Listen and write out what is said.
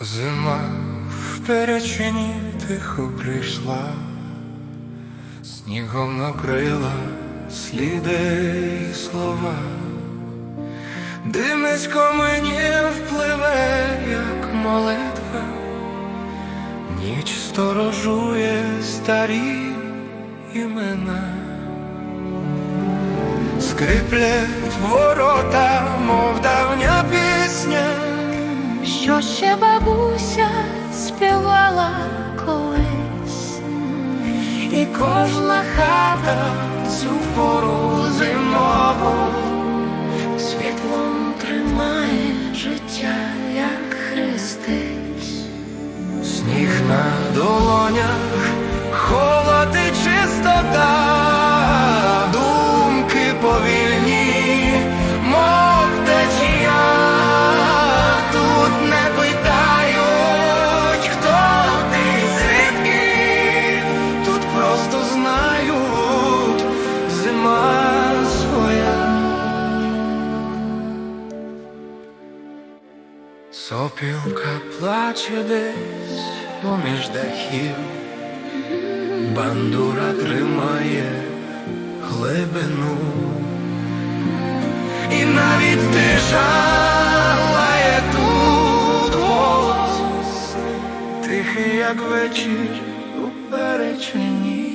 Зима в перечині тихо прийшла, снігом накрила сліди й слова, Димисько мені впливе, як молитва, ніч сторожує старі імена, скриплять ворота, мов пісня. Що ще бабуся співала колись, І кожна хата цю пору зимову світлом тримає життя, як хрестить. Сніг на долонях, Сопілка плаче десь поміж дахів, бандура тримає глибину, і навіть тиша лає тут. Голос, тихий, як вечір у перечині.